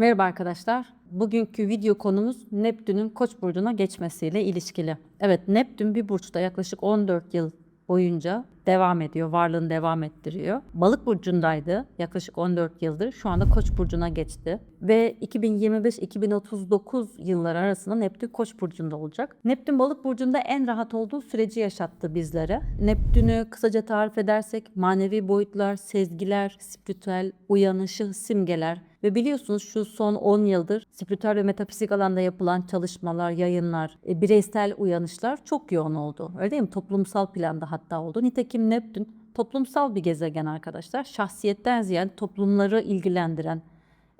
Merhaba arkadaşlar. Bugünkü video konumuz Neptün'ün Koç burcuna geçmesiyle ilişkili. Evet, Neptün bir burçta yaklaşık 14 yıl boyunca devam ediyor, varlığını devam ettiriyor. Balık burcundaydı yaklaşık 14 yıldır. Şu anda Koç burcuna geçti ve 2025-2039 yılları arasında Neptün Koç burcunda olacak. Neptün Balık burcunda en rahat olduğu süreci yaşattı bizlere. Neptün'ü kısaca tarif edersek manevi boyutlar, sezgiler, spiritüel uyanışı, simgeler, ve biliyorsunuz şu son 10 yıldır spiritüel ve metafizik alanda yapılan çalışmalar, yayınlar, e, bireysel uyanışlar çok yoğun oldu. Öyle değil mi? Toplumsal planda hatta oldu. Nitekim Neptün toplumsal bir gezegen arkadaşlar. Şahsiyetten ziyade toplumları ilgilendiren,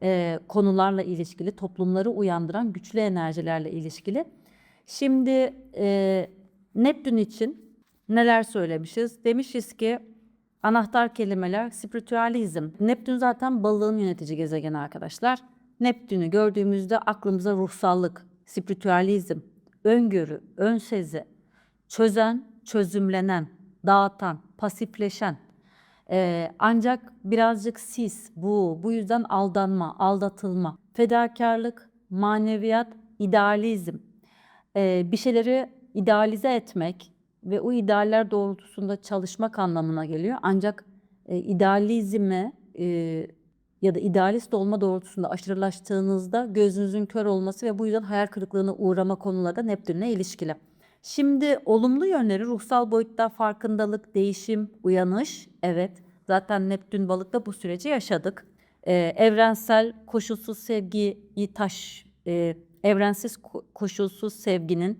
e, konularla ilişkili, toplumları uyandıran güçlü enerjilerle ilişkili. Şimdi e, Neptün için neler söylemişiz? Demişiz ki Anahtar kelimeler spiritüalizm. Neptün zaten balığın yönetici gezegeni arkadaşlar. Neptün'ü gördüğümüzde aklımıza ruhsallık, spiritüalizm, öngörü, ön çözen, çözümlenen, dağıtan, pasifleşen. Ee, ancak birazcık sis, bu, bu yüzden aldanma, aldatılma, fedakarlık, maneviyat, idealizm. Ee, bir şeyleri idealize etmek, ve o idealler doğrultusunda çalışmak anlamına geliyor. Ancak e, idealizme e, ya da idealist olma doğrultusunda aşırılaştığınızda gözünüzün kör olması ve bu yüzden hayal kırıklığına uğrama konuları da Neptün'le ilişkili. Şimdi olumlu yönleri ruhsal boyutta farkındalık, değişim, uyanış. Evet zaten Neptün balıkta bu süreci yaşadık. Ee, evrensel koşulsuz sevgiyi taş, e, evrensiz ko- koşulsuz sevginin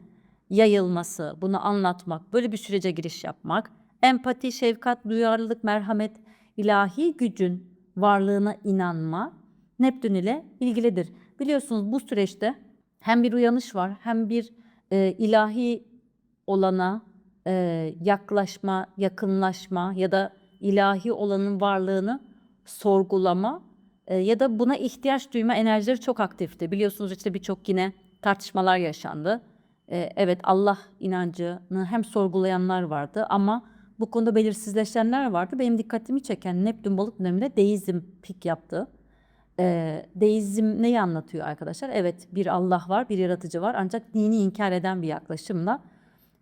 yayılması, bunu anlatmak, böyle bir sürece giriş yapmak, empati, şefkat, duyarlılık, merhamet, ilahi gücün varlığına inanma Neptün ile ilgilidir. Biliyorsunuz bu süreçte hem bir uyanış var hem bir e, ilahi olana e, yaklaşma, yakınlaşma ya da ilahi olanın varlığını sorgulama e, ya da buna ihtiyaç duyma enerjileri çok aktifti. Biliyorsunuz işte birçok yine tartışmalar yaşandı. Ee, evet Allah inancını hem sorgulayanlar vardı ama bu konuda belirsizleşenler vardı. Benim dikkatimi çeken Neptün balık döneminde deizm pik yaptı. Ee, deizm neyi anlatıyor arkadaşlar? Evet bir Allah var, bir yaratıcı var ancak dini inkar eden bir yaklaşımla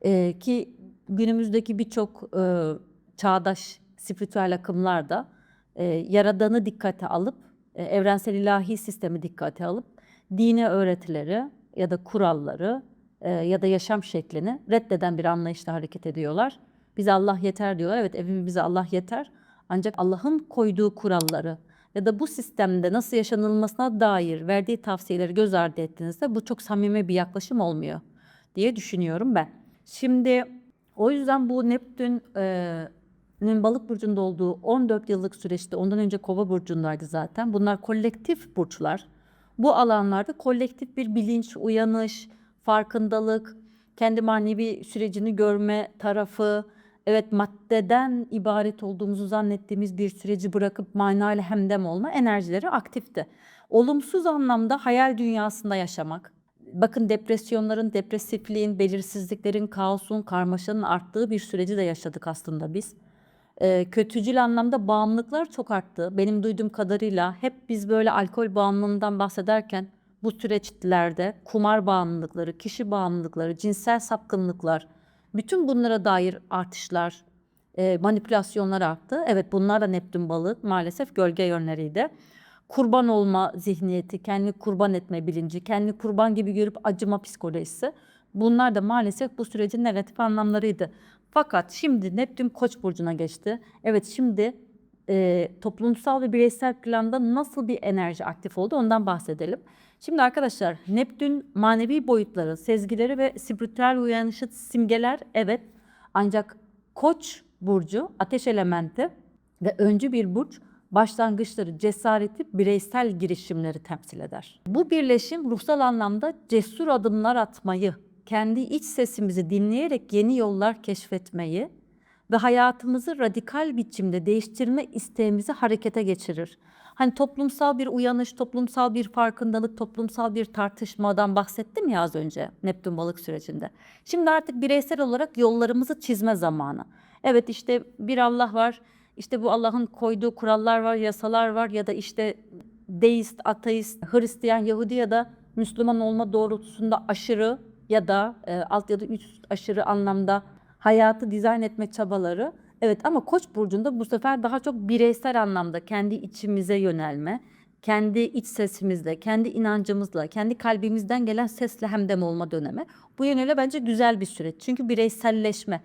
e, ki günümüzdeki birçok e, çağdaş spiritüel akımlar da e, yaradanı dikkate alıp e, evrensel ilahi sistemi dikkate alıp dini öğretileri ya da kuralları e, ya da yaşam şeklini reddeden bir anlayışla hareket ediyorlar. Bize Allah yeter diyorlar. Evet evimize Allah yeter. Ancak Allah'ın koyduğu kuralları ya da bu sistemde nasıl yaşanılmasına dair verdiği tavsiyeleri göz ardı ettiğinizde bu çok samimi bir yaklaşım olmuyor diye düşünüyorum ben. Şimdi o yüzden bu Neptün'ün balık burcunda olduğu 14 yıllık süreçte ondan önce kova burcundaydı zaten. Bunlar kolektif burçlar. Bu alanlarda kolektif bir bilinç, uyanış, farkındalık, kendi manevi sürecini görme tarafı, evet maddeden ibaret olduğumuzu zannettiğimiz bir süreci bırakıp manayla hemdem olma enerjileri aktifti. Olumsuz anlamda hayal dünyasında yaşamak, bakın depresyonların, depresifliğin, belirsizliklerin, kaosun, karmaşanın arttığı bir süreci de yaşadık aslında biz. Ee, kötücül anlamda bağımlılıklar çok arttı. Benim duyduğum kadarıyla hep biz böyle alkol bağımlılığından bahsederken bu süreçlerde kumar bağımlılıkları, kişi bağımlılıkları, cinsel sapkınlıklar, bütün bunlara dair artışlar, e, manipülasyonlar arttı. Evet bunlar da Neptün balık maalesef gölge yönleriydi. Kurban olma zihniyeti, kendi kurban etme bilinci, kendi kurban gibi görüp acıma psikolojisi. Bunlar da maalesef bu sürecin negatif anlamlarıydı. Fakat şimdi Neptün Koç burcuna geçti. Evet şimdi e, toplumsal ve bireysel planda nasıl bir enerji aktif oldu ondan bahsedelim. Şimdi arkadaşlar Neptün manevi boyutları, sezgileri ve spiritüel uyanışı simgeler evet. Ancak Koç burcu ateş elementi ve öncü bir burç başlangıçları, cesareti, bireysel girişimleri temsil eder. Bu birleşim ruhsal anlamda cesur adımlar atmayı, kendi iç sesimizi dinleyerek yeni yollar keşfetmeyi, ve hayatımızı radikal biçimde değiştirme isteğimizi harekete geçirir. Hani toplumsal bir uyanış, toplumsal bir farkındalık, toplumsal bir tartışmadan bahsettim ya az önce Neptün balık sürecinde. Şimdi artık bireysel olarak yollarımızı çizme zamanı. Evet işte bir Allah var, işte bu Allah'ın koyduğu kurallar var, yasalar var ya da işte deist, ateist, Hristiyan, Yahudi ya da Müslüman olma doğrultusunda aşırı ya da e, alt ya da üst aşırı anlamda hayatı dizayn etme çabaları. Evet ama Koç burcunda bu sefer daha çok bireysel anlamda kendi içimize yönelme, kendi iç sesimizle, kendi inancımızla, kendi kalbimizden gelen sesle hemdem olma dönemi. Bu yönüyle bence güzel bir süreç. Çünkü bireyselleşme,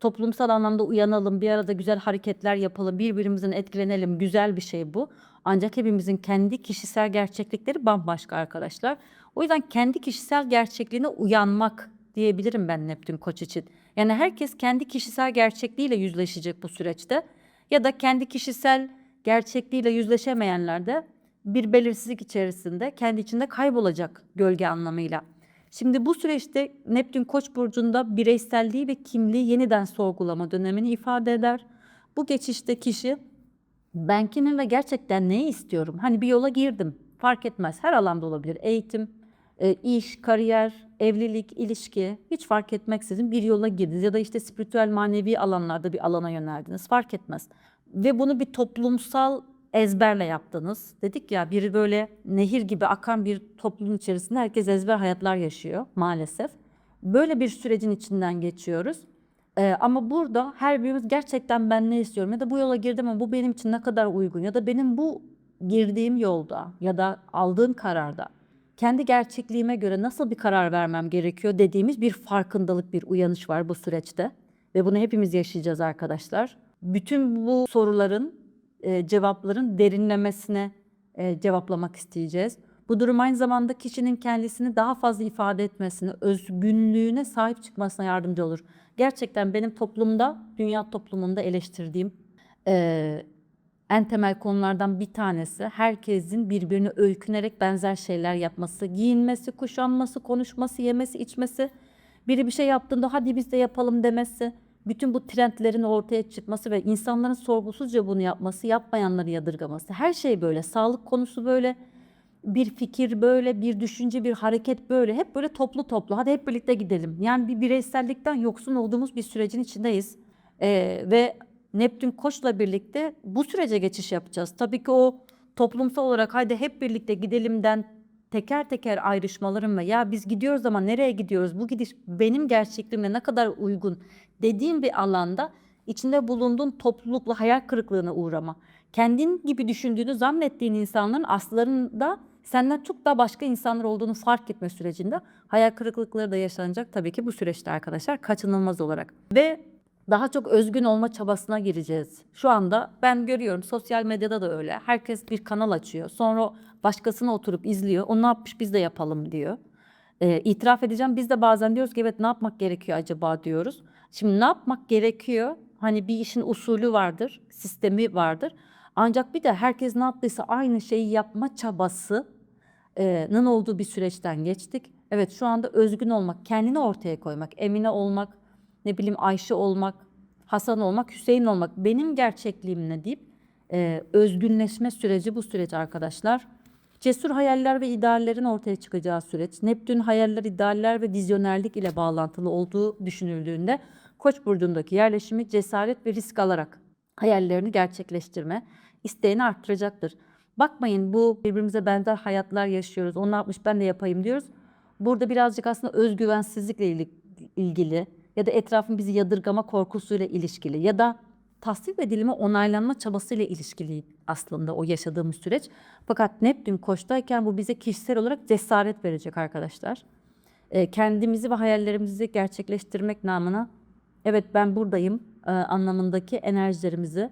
toplumsal anlamda uyanalım, bir arada güzel hareketler yapalım, birbirimizden etkilenelim. Güzel bir şey bu. Ancak hepimizin kendi kişisel gerçeklikleri bambaşka arkadaşlar. O yüzden kendi kişisel gerçekliğine uyanmak diyebilirim ben Neptün Koç için. Yani herkes kendi kişisel gerçekliğiyle yüzleşecek bu süreçte. Ya da kendi kişisel gerçekliğiyle yüzleşemeyenler de bir belirsizlik içerisinde kendi içinde kaybolacak gölge anlamıyla. Şimdi bu süreçte Neptün Koç burcunda bireyselliği ve kimliği yeniden sorgulama dönemini ifade eder. Bu geçişte kişi ben kimim ve gerçekten neyi istiyorum? Hani bir yola girdim. Fark etmez. Her alanda olabilir. Eğitim, e, iş, kariyer, evlilik, ilişki hiç fark etmeksizin bir yola girdiniz ya da işte spiritüel manevi alanlarda bir alana yöneldiniz fark etmez. Ve bunu bir toplumsal ezberle yaptınız. Dedik ya biri böyle nehir gibi akan bir toplumun içerisinde herkes ezber hayatlar yaşıyor maalesef. Böyle bir sürecin içinden geçiyoruz. Ee, ama burada her birimiz gerçekten ben ne istiyorum ya da bu yola girdim ama bu benim için ne kadar uygun ya da benim bu girdiğim yolda ya da aldığım kararda kendi gerçekliğime göre nasıl bir karar vermem gerekiyor dediğimiz bir farkındalık, bir uyanış var bu süreçte. Ve bunu hepimiz yaşayacağız arkadaşlar. Bütün bu soruların, e, cevapların derinlemesine e, cevaplamak isteyeceğiz. Bu durum aynı zamanda kişinin kendisini daha fazla ifade etmesine, özgünlüğüne sahip çıkmasına yardımcı olur. Gerçekten benim toplumda, dünya toplumunda eleştirdiğim e, en temel konulardan bir tanesi herkesin birbirine öykünerek benzer şeyler yapması, giyinmesi, kuşanması, konuşması, yemesi, içmesi. Biri bir şey yaptığında hadi biz de yapalım demesi. Bütün bu trendlerin ortaya çıkması ve insanların sorgusuzca bunu yapması, yapmayanları yadırgaması. Her şey böyle. Sağlık konusu böyle. Bir fikir böyle, bir düşünce, bir hareket böyle. Hep böyle toplu toplu. Hadi hep birlikte gidelim. Yani bir bireysellikten yoksun olduğumuz bir sürecin içindeyiz. Ee, ve Neptün Koç'la birlikte bu sürece geçiş yapacağız. Tabii ki o toplumsal olarak haydi hep birlikte gidelimden teker teker ayrışmalarım ve ya biz gidiyoruz ama nereye gidiyoruz? Bu gidiş benim gerçekliğimle ne kadar uygun dediğin bir alanda içinde bulunduğun toplulukla hayal kırıklığına uğrama. Kendin gibi düşündüğünü zannettiğin insanların aslında senden çok daha başka insanlar olduğunu fark etme sürecinde hayal kırıklıkları da yaşanacak tabii ki bu süreçte arkadaşlar kaçınılmaz olarak. Ve daha çok özgün olma çabasına gireceğiz. Şu anda ben görüyorum sosyal medyada da öyle. Herkes bir kanal açıyor. Sonra başkasına oturup izliyor. O ne yapmış biz de yapalım diyor. Ee, itiraf edeceğim biz de bazen diyoruz ki evet ne yapmak gerekiyor acaba diyoruz. Şimdi ne yapmak gerekiyor? Hani bir işin usulü vardır, sistemi vardır. Ancak bir de herkes ne yaptıysa aynı şeyi yapma çabasının olduğu bir süreçten geçtik. Evet şu anda özgün olmak, kendini ortaya koymak, emine olmak, ne bileyim Ayşe olmak, Hasan olmak, Hüseyin olmak benim gerçekliğim ne deyip e, özgünleşme süreci bu süreç arkadaşlar. Cesur hayaller ve ideallerin ortaya çıkacağı süreç. Neptün hayaller, idealler ve vizyonerlik ile bağlantılı olduğu düşünüldüğünde Koç burcundaki yerleşimi cesaret ve risk alarak hayallerini gerçekleştirme isteğini arttıracaktır. Bakmayın bu birbirimize benzer hayatlar yaşıyoruz. O ne yapmış ben de yapayım diyoruz. Burada birazcık aslında özgüvensizlikle ilgili ya da etrafın bizi yadırgama korkusuyla ilişkili ya da tasvip edilme onaylanma çabasıyla ilişkili aslında o yaşadığımız süreç. Fakat Neptün koçtayken bu bize kişisel olarak cesaret verecek arkadaşlar. E, kendimizi ve hayallerimizi gerçekleştirmek namına evet ben buradayım e, anlamındaki enerjilerimizi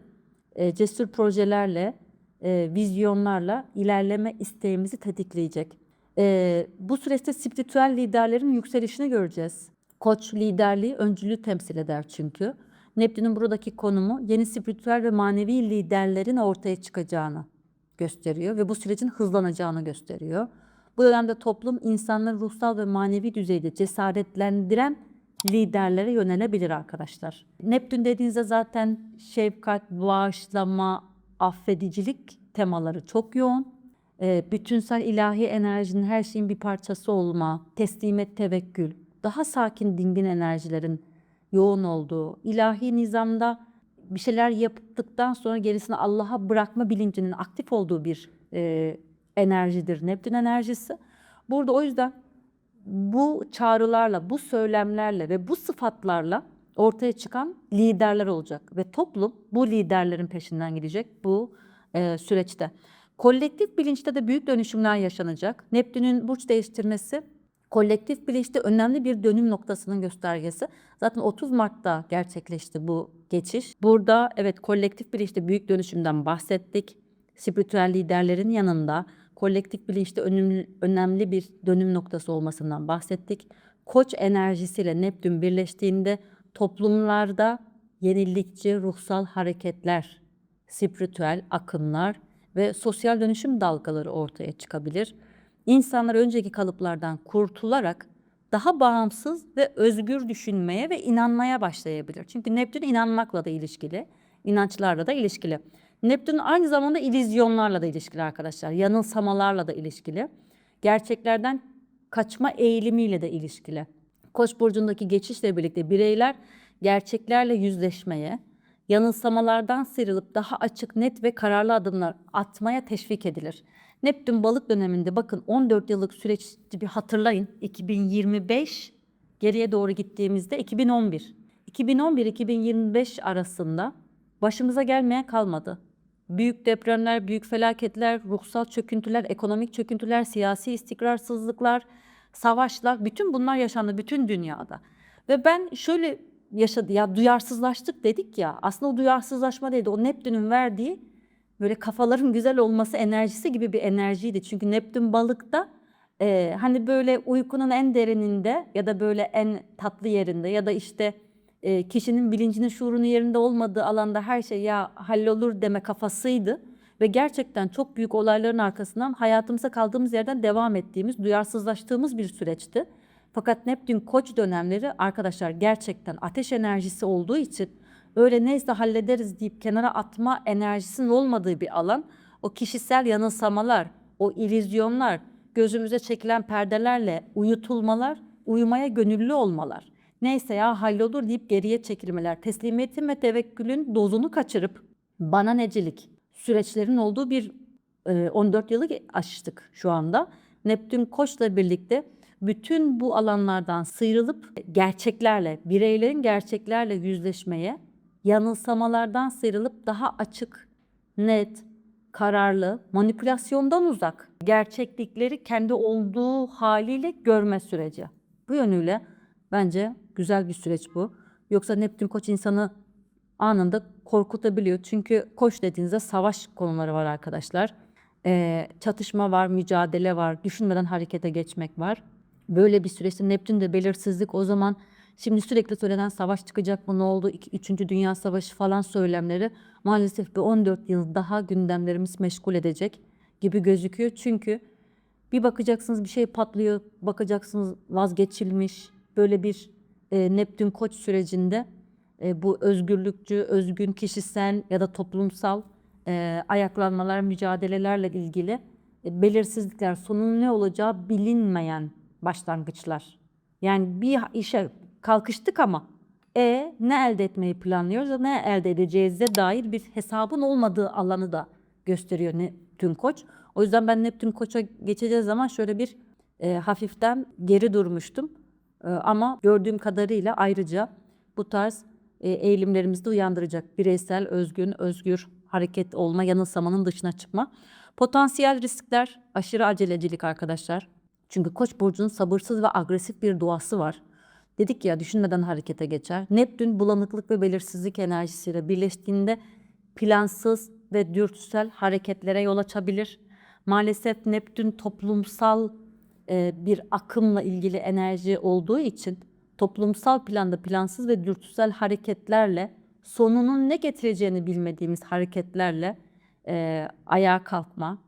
e, cesur projelerle, e, vizyonlarla ilerleme isteğimizi tetikleyecek. E, bu süreçte spiritüel liderlerin yükselişini göreceğiz. Koç liderliği öncülüğü temsil eder çünkü. Neptün'ün buradaki konumu yeni spiritüel ve manevi liderlerin ortaya çıkacağını gösteriyor ve bu sürecin hızlanacağını gösteriyor. Bu dönemde toplum insanları ruhsal ve manevi düzeyde cesaretlendiren liderlere yönelebilir arkadaşlar. Neptün dediğinizde zaten şefkat, bağışlama, affedicilik temaları çok yoğun. Ee, bütünsel ilahi enerjinin her şeyin bir parçası olma, teslimiyet, tevekkül, daha sakin dingin enerjilerin yoğun olduğu, ilahi nizamda bir şeyler yaptıktan sonra gerisini Allah'a bırakma bilincinin aktif olduğu bir e, enerjidir Neptün enerjisi. Burada o yüzden bu çağrılarla, bu söylemlerle ve bu sıfatlarla ortaya çıkan liderler olacak ve toplum bu liderlerin peşinden gidecek bu e, süreçte. Kolektif bilinçte de büyük dönüşümler yaşanacak. Neptün'ün burç değiştirmesi kolektif bilinçte önemli bir dönüm noktasının göstergesi. Zaten 30 Mart'ta gerçekleşti bu geçiş. Burada evet kolektif bilinçte büyük dönüşümden bahsettik. Spiritüel liderlerin yanında kolektif bilinçte önemli, önemli bir dönüm noktası olmasından bahsettik. Koç enerjisiyle Neptün birleştiğinde toplumlarda yenilikçi ruhsal hareketler, spiritüel akımlar ve sosyal dönüşüm dalgaları ortaya çıkabilir. İnsanlar önceki kalıplardan kurtularak daha bağımsız ve özgür düşünmeye ve inanmaya başlayabilir. Çünkü Neptün inanmakla da ilişkili, inançlarla da ilişkili. Neptün aynı zamanda illüzyonlarla da ilişkili arkadaşlar. Yanılsamalarla da ilişkili. Gerçeklerden kaçma eğilimiyle de ilişkili. Koç burcundaki geçişle birlikte bireyler gerçeklerle yüzleşmeye, yanılsamalardan sıyrılıp daha açık, net ve kararlı adımlar atmaya teşvik edilir. Neptün balık döneminde bakın 14 yıllık süreçti bir hatırlayın. 2025 geriye doğru gittiğimizde 2011. 2011-2025 arasında başımıza gelmeyen kalmadı. Büyük depremler, büyük felaketler, ruhsal çöküntüler, ekonomik çöküntüler, siyasi istikrarsızlıklar, savaşlar, bütün bunlar yaşandı bütün dünyada. Ve ben şöyle yaşadı ya duyarsızlaştık dedik ya. Aslında o duyarsızlaşma değildi. O Neptün'ün verdiği böyle kafaların güzel olması enerjisi gibi bir enerjiydi. Çünkü Neptün balıkta e, hani böyle uykunun en derininde ya da böyle en tatlı yerinde ya da işte e, kişinin bilincinin şuurunun yerinde olmadığı alanda her şey ya hallolur deme kafasıydı. Ve gerçekten çok büyük olayların arkasından hayatımıza kaldığımız yerden devam ettiğimiz, duyarsızlaştığımız bir süreçti. Fakat Neptün koç dönemleri arkadaşlar gerçekten ateş enerjisi olduğu için öyle neyse hallederiz deyip kenara atma enerjisinin olmadığı bir alan. O kişisel yanılsamalar, o illüzyonlar, gözümüze çekilen perdelerle uyutulmalar, uyumaya gönüllü olmalar. Neyse ya hallolur deyip geriye çekilmeler, teslimiyetin ve tevekkülün dozunu kaçırıp bana necilik süreçlerin olduğu bir e, 14 yılı aştık şu anda. Neptün Koç'la birlikte bütün bu alanlardan sıyrılıp gerçeklerle, bireylerin gerçeklerle yüzleşmeye, yanılsamalardan sıyrılıp daha açık, net, kararlı, manipülasyondan uzak, gerçeklikleri kendi olduğu haliyle görme süreci. Bu yönüyle bence güzel bir süreç bu. Yoksa Neptün Koç insanı anında korkutabiliyor. Çünkü koç dediğinizde savaş konuları var arkadaşlar. Ee, çatışma var, mücadele var, düşünmeden harekete geçmek var. Böyle bir süreçte Neptün'de belirsizlik o zaman şimdi sürekli söylenen savaş çıkacak mı ne oldu? İki, üçüncü Dünya Savaşı falan söylemleri maalesef bir 14 yıl daha gündemlerimiz meşgul edecek gibi gözüküyor. Çünkü bir bakacaksınız bir şey patlıyor, bakacaksınız vazgeçilmiş böyle bir e, Neptün Koç sürecinde e, bu özgürlükçü, özgün kişisel ya da toplumsal e, ayaklanmalar, mücadelelerle ilgili e, belirsizlikler, sonunun ne olacağı bilinmeyen başlangıçlar. Yani bir işe kalkıştık ama e ne elde etmeyi planlıyoruz ne elde edeceğize dair bir hesabın olmadığı alanı da gösteriyor Neptün Koç. O yüzden ben Neptün Koç'a geçeceğiz zaman şöyle bir e, hafiften geri durmuştum. E, ama gördüğüm kadarıyla ayrıca bu tarz e, eğilimlerimizi de uyandıracak. Bireysel, özgün, özgür hareket olma, yanılsamanın dışına çıkma. Potansiyel riskler, aşırı acelecilik arkadaşlar. Çünkü Koç burcunun sabırsız ve agresif bir doğası var. Dedik ya düşünmeden harekete geçer. Neptün bulanıklık ve belirsizlik enerjisiyle birleştiğinde plansız ve dürtüsel hareketlere yol açabilir. Maalesef Neptün toplumsal e, bir akımla ilgili enerji olduğu için toplumsal planda plansız ve dürtüsel hareketlerle sonunun ne getireceğini bilmediğimiz hareketlerle e, ayağa kalkma,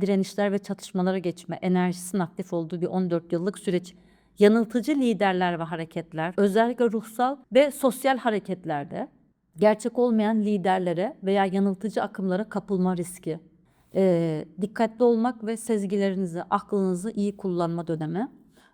direnişler ve çatışmalara geçme enerjisinin aktif olduğu bir 14 yıllık süreç yanıltıcı liderler ve hareketler, özellikle ruhsal ve sosyal hareketlerde gerçek olmayan liderlere veya yanıltıcı akımlara kapılma riski, Ee, dikkatli olmak ve sezgilerinizi, aklınızı iyi kullanma dönemi.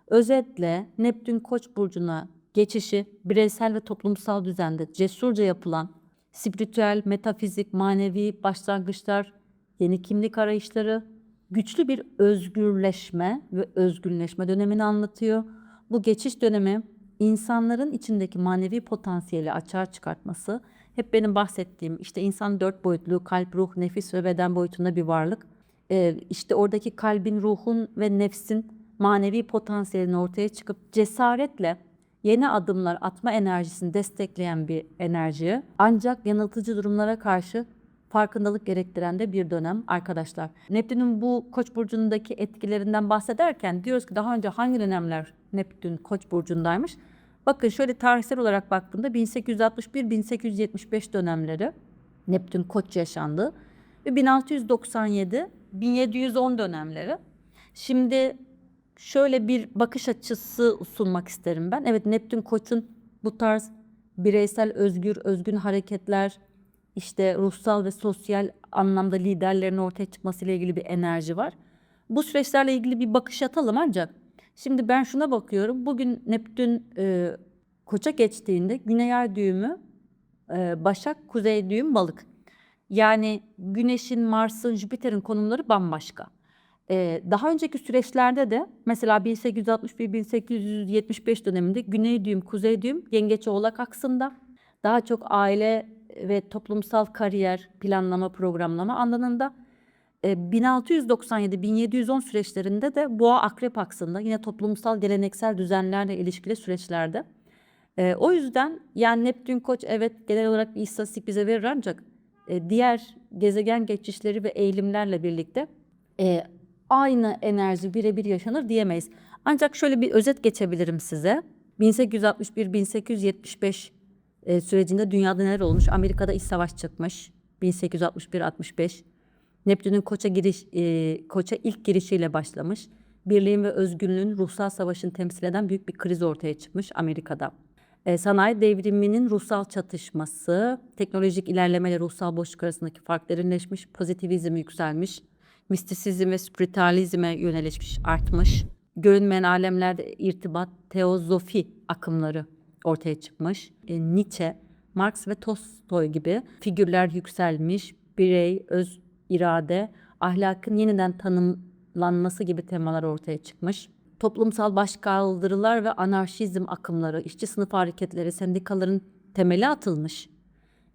Özetle Neptün Koç burcuna geçişi bireysel ve toplumsal düzende cesurca yapılan spiritüel, metafizik, manevi başlangıçlar, yeni kimlik arayışları, güçlü bir özgürleşme ve özgünleşme dönemini anlatıyor. Bu geçiş dönemi insanların içindeki manevi potansiyeli açığa çıkartması, hep benim bahsettiğim işte insan dört boyutlu kalp, ruh, nefis ve beden boyutunda bir varlık. Ee, işte oradaki kalbin, ruhun ve nefsin manevi potansiyelini ortaya çıkıp cesaretle yeni adımlar atma enerjisini destekleyen bir enerji. Ancak yanıltıcı durumlara karşı farkındalık gerektiren de bir dönem arkadaşlar. Neptün'ün bu Koç burcundaki etkilerinden bahsederken diyoruz ki daha önce hangi dönemler Neptün Koç burcundaymış? Bakın şöyle tarihsel olarak baktığımda 1861-1875 dönemleri Neptün Koç yaşandı ve 1697-1710 dönemleri. Şimdi şöyle bir bakış açısı sunmak isterim ben. Evet Neptün Koç'un bu tarz bireysel özgür, özgün hareketler, işte ruhsal ve sosyal anlamda liderlerin ortaya çıkmasıyla ilgili bir enerji var. Bu süreçlerle ilgili bir bakış atalım ancak şimdi ben şuna bakıyorum. Bugün Neptün e, Koça geçtiğinde Güney Ay düğümü e, Başak, Kuzey düğüm Balık. Yani Güneş'in, Mars'ın, Jüpiter'in konumları bambaşka. Ee, daha önceki süreçlerde de mesela 1861-1875 döneminde Güney düğüm, Kuzey düğüm Yengeç Oğlak aksında daha çok aile ve toplumsal kariyer planlama, programlama alanında e, 1697-1710 süreçlerinde de Boğa Akrep aksında yine toplumsal geleneksel düzenlerle ilişkili süreçlerde. E, o yüzden yani Neptün Koç evet genel olarak bir istatistik bize verir ancak e, diğer gezegen geçişleri ve eğilimlerle birlikte e, aynı enerji birebir yaşanır diyemeyiz. Ancak şöyle bir özet geçebilirim size. 1861-1875 e, sürecinde dünyada neler olmuş? Amerika'da iç savaş çıkmış. 1861-65. Neptün'ün Koç'a giriş e, Koç'a ilk girişiyle başlamış. Birliğin ve özgürlüğün ruhsal savaşını temsil eden büyük bir kriz ortaya çıkmış Amerika'da. E, sanayi devriminin ruhsal çatışması, teknolojik ilerlemeyle ruhsal boşluk arasındaki fark derinleşmiş, pozitivizm yükselmiş, mistisizm ve spiritüalizme yönelişmiş, artmış. Görünmeyen alemlerde irtibat, teozofi akımları ortaya çıkmış. E, Nietzsche, Marx ve Tolstoy gibi figürler yükselmiş. Birey, öz irade, ahlakın yeniden tanımlanması gibi temalar ortaya çıkmış. Toplumsal başkaldırılar ve anarşizm akımları, işçi sınıf hareketleri, sendikaların temeli atılmış.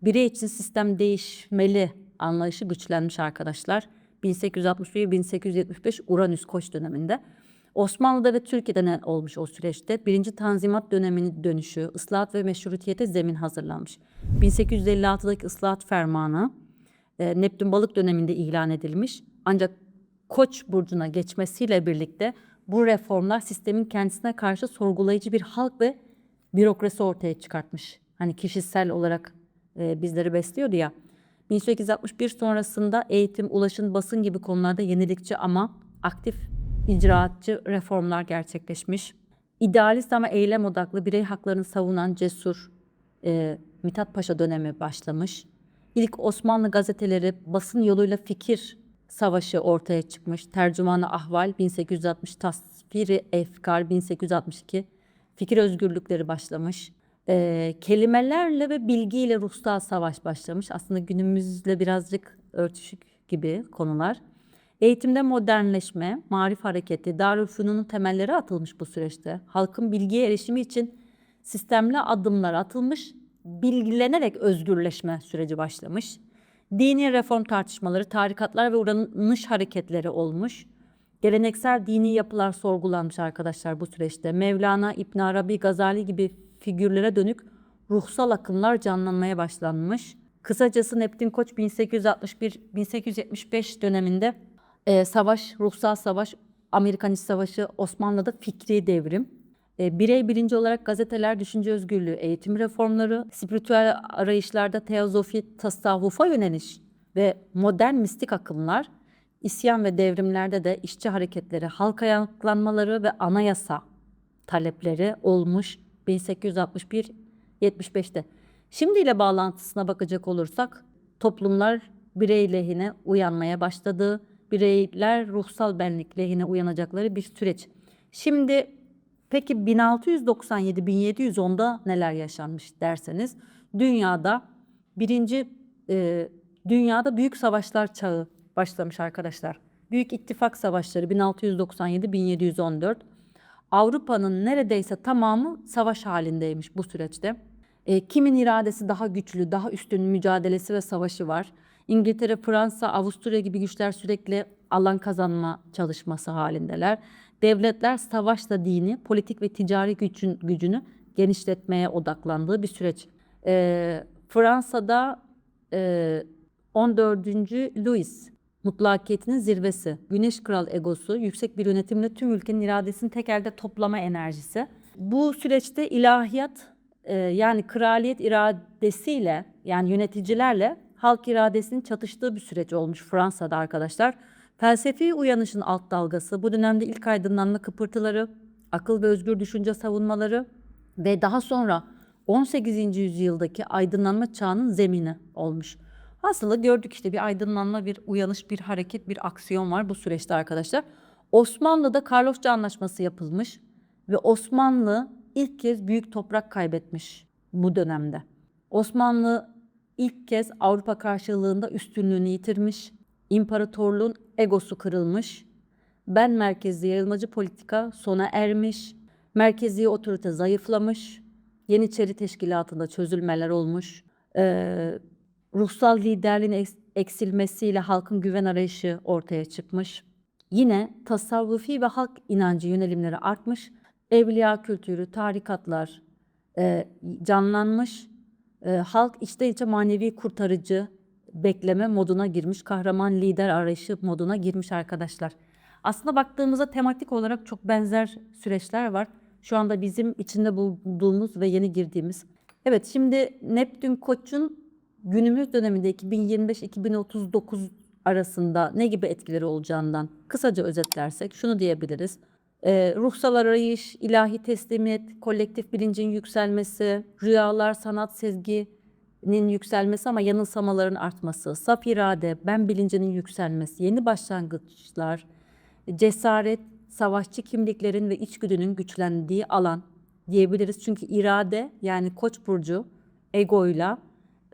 Birey için sistem değişmeli anlayışı güçlenmiş arkadaşlar. 1861-1875 Uranüs Koç döneminde. Osmanlı'da ve Türkiye'de olmuş o süreçte? Birinci Tanzimat döneminin dönüşü, ıslahat ve meşrutiyete zemin hazırlanmış. 1856'daki ıslahat fermanı e, Neptün balık döneminde ilan edilmiş. Ancak Koç burcuna geçmesiyle birlikte bu reformlar sistemin kendisine karşı sorgulayıcı bir halk ve bürokrasi ortaya çıkartmış. Hani kişisel olarak e, bizleri besliyordu ya. 1861 sonrasında eğitim, ulaşım, basın gibi konularda yenilikçi ama aktif icraatçı reformlar gerçekleşmiş. İdealist ama eylem odaklı birey haklarını savunan cesur e, Mithat Paşa dönemi başlamış. İlk Osmanlı gazeteleri basın yoluyla fikir savaşı ortaya çıkmış. Tercümanı Ahval 1860, Tasfiri Efkar 1862, fikir özgürlükleri başlamış. E, kelimelerle ve bilgiyle ruhsal savaş başlamış. Aslında günümüzle birazcık örtüşük gibi konular. Eğitimde modernleşme, marif hareketi, Darülfünun'un temelleri atılmış bu süreçte. Halkın bilgiye erişimi için sistemli adımlar atılmış, bilgilenerek özgürleşme süreci başlamış. Dini reform tartışmaları, tarikatlar ve uğranış hareketleri olmuş. Geleneksel dini yapılar sorgulanmış arkadaşlar bu süreçte. Mevlana, İbn Arabi, Gazali gibi figürlere dönük ruhsal akımlar canlanmaya başlanmış. Kısacası Neptün Koç 1861-1875 döneminde e, savaş, ruhsal savaş, Amerikan İç Savaşı, Osmanlı'da fikri devrim. E, birey bilinci olarak gazeteler, düşünce özgürlüğü, eğitim reformları, spiritüel arayışlarda teozofi, tasavvufa yöneliş ve modern mistik akımlar, isyan ve devrimlerde de işçi hareketleri, halk ayaklanmaları ve anayasa talepleri olmuş 1861-75'te. Şimdiyle bağlantısına bakacak olursak toplumlar birey lehine uyanmaya başladı. Bireyler ruhsal benlik lehine uyanacakları bir süreç. Şimdi peki 1697-1710'da neler yaşanmış derseniz dünyada birinci e, dünyada büyük savaşlar çağı başlamış arkadaşlar. Büyük İttifak Savaşları 1697-1714. Avrupa'nın neredeyse tamamı savaş halindeymiş bu süreçte. E, kimin iradesi daha güçlü, daha üstün mücadelesi ve savaşı var. İngiltere, Fransa, Avusturya gibi güçler sürekli alan kazanma çalışması halindeler. Devletler savaşla dini, politik ve ticari gücün, gücünü genişletmeye odaklandığı bir süreç. E, Fransa'da e, 14. Louis mutlakiyetinin zirvesi, güneş kral egosu, yüksek bir yönetimle tüm ülkenin iradesini tek elde toplama enerjisi. Bu süreçte ilahiyat e, yani kraliyet iradesiyle yani yöneticilerle halk iradesinin çatıştığı bir süreç olmuş Fransa'da arkadaşlar. Felsefi uyanışın alt dalgası, bu dönemde ilk aydınlanma kıpırtıları, akıl ve özgür düşünce savunmaları ve daha sonra 18. yüzyıldaki aydınlanma çağının zemini olmuş. Aslında gördük işte bir aydınlanma, bir uyanış, bir hareket, bir aksiyon var bu süreçte arkadaşlar. Osmanlı'da Karlofça Anlaşması yapılmış ve Osmanlı ilk kez büyük toprak kaybetmiş bu dönemde. Osmanlı ilk kez Avrupa karşılığında üstünlüğünü yitirmiş, imparatorluğun egosu kırılmış, ben merkezli yayılmacı politika sona ermiş, merkezi otorite zayıflamış, Yeniçeri Teşkilatı'nda çözülmeler olmuş, ee, ruhsal liderliğin eks- eksilmesiyle halkın güven arayışı ortaya çıkmış. Yine tasavvufi ve halk inancı yönelimleri artmış, evliya kültürü, tarikatlar e, canlanmış, e, halk içten içe manevi kurtarıcı bekleme moduna girmiş, kahraman lider arayışı moduna girmiş arkadaşlar. Aslında baktığımızda tematik olarak çok benzer süreçler var. Şu anda bizim içinde bulunduğumuz ve yeni girdiğimiz. Evet şimdi Neptün Koç'un günümüz döneminde 2025-2039 arasında ne gibi etkileri olacağından kısaca özetlersek şunu diyebiliriz. Ee, ruhsal arayış, ilahi teslimiyet, kolektif bilincin yükselmesi, rüyalar, sanat, sezginin yükselmesi ama yanılsamaların artması, saf irade, ben bilincinin yükselmesi, yeni başlangıçlar, cesaret, savaşçı kimliklerin ve içgüdünün güçlendiği alan diyebiliriz. Çünkü irade yani Koç burcu egoyla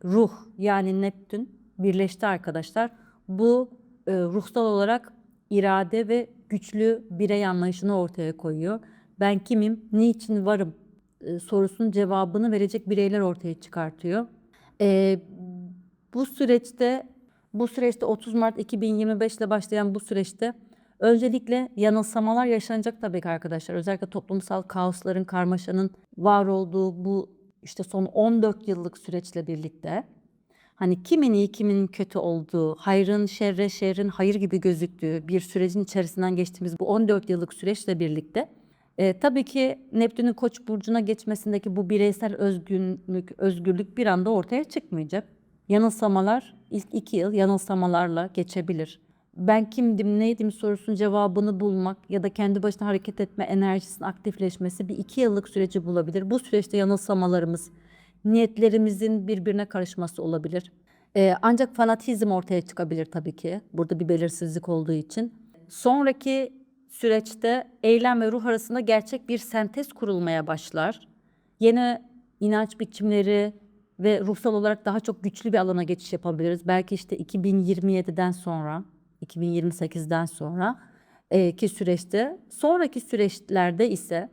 ruh yani Neptün birleşti arkadaşlar. Bu e, ruhsal olarak irade ve güçlü birey anlayışını ortaya koyuyor. Ben kimim, niçin varım e, sorusunun cevabını verecek bireyler ortaya çıkartıyor. E, bu süreçte bu süreçte 30 Mart 2025 ile başlayan bu süreçte öncelikle yanılsamalar yaşanacak tabii ki arkadaşlar. Özellikle toplumsal kaosların, karmaşanın var olduğu bu işte son 14 yıllık süreçle birlikte hani kimin iyi kimin kötü olduğu, hayrın şerre şerrin hayır gibi gözüktüğü bir sürecin içerisinden geçtiğimiz bu 14 yıllık süreçle birlikte e, tabii ki Neptün'ün Koç burcuna geçmesindeki bu bireysel özgünlük, özgürlük bir anda ortaya çıkmayacak. Yanılsamalar ilk iki yıl yanılsamalarla geçebilir. Ben kimdim, neydim sorusunun cevabını bulmak ya da kendi başına hareket etme enerjisinin aktifleşmesi bir iki yıllık süreci bulabilir. Bu süreçte yanılsamalarımız, niyetlerimizin birbirine karışması olabilir. Ee, ancak fanatizm ortaya çıkabilir tabii ki. Burada bir belirsizlik olduğu için. Sonraki süreçte eylem ve ruh arasında gerçek bir sentez kurulmaya başlar. Yeni inanç biçimleri ve ruhsal olarak daha çok güçlü bir alana geçiş yapabiliriz. Belki işte 2027'den sonra, 2028'den sonra e, ki süreçte. Sonraki süreçlerde ise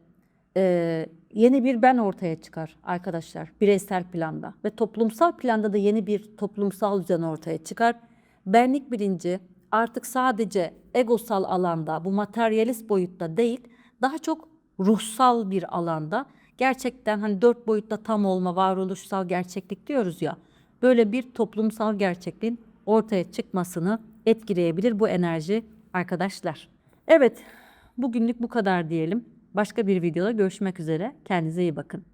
e, yeni bir ben ortaya çıkar arkadaşlar bireysel planda ve toplumsal planda da yeni bir toplumsal düzen ortaya çıkar. Benlik bilinci artık sadece egosal alanda bu materyalist boyutta değil daha çok ruhsal bir alanda gerçekten hani dört boyutta tam olma varoluşsal gerçeklik diyoruz ya böyle bir toplumsal gerçekliğin ortaya çıkmasını etkileyebilir bu enerji arkadaşlar. Evet bugünlük bu kadar diyelim. Başka bir videoda görüşmek üzere. Kendinize iyi bakın.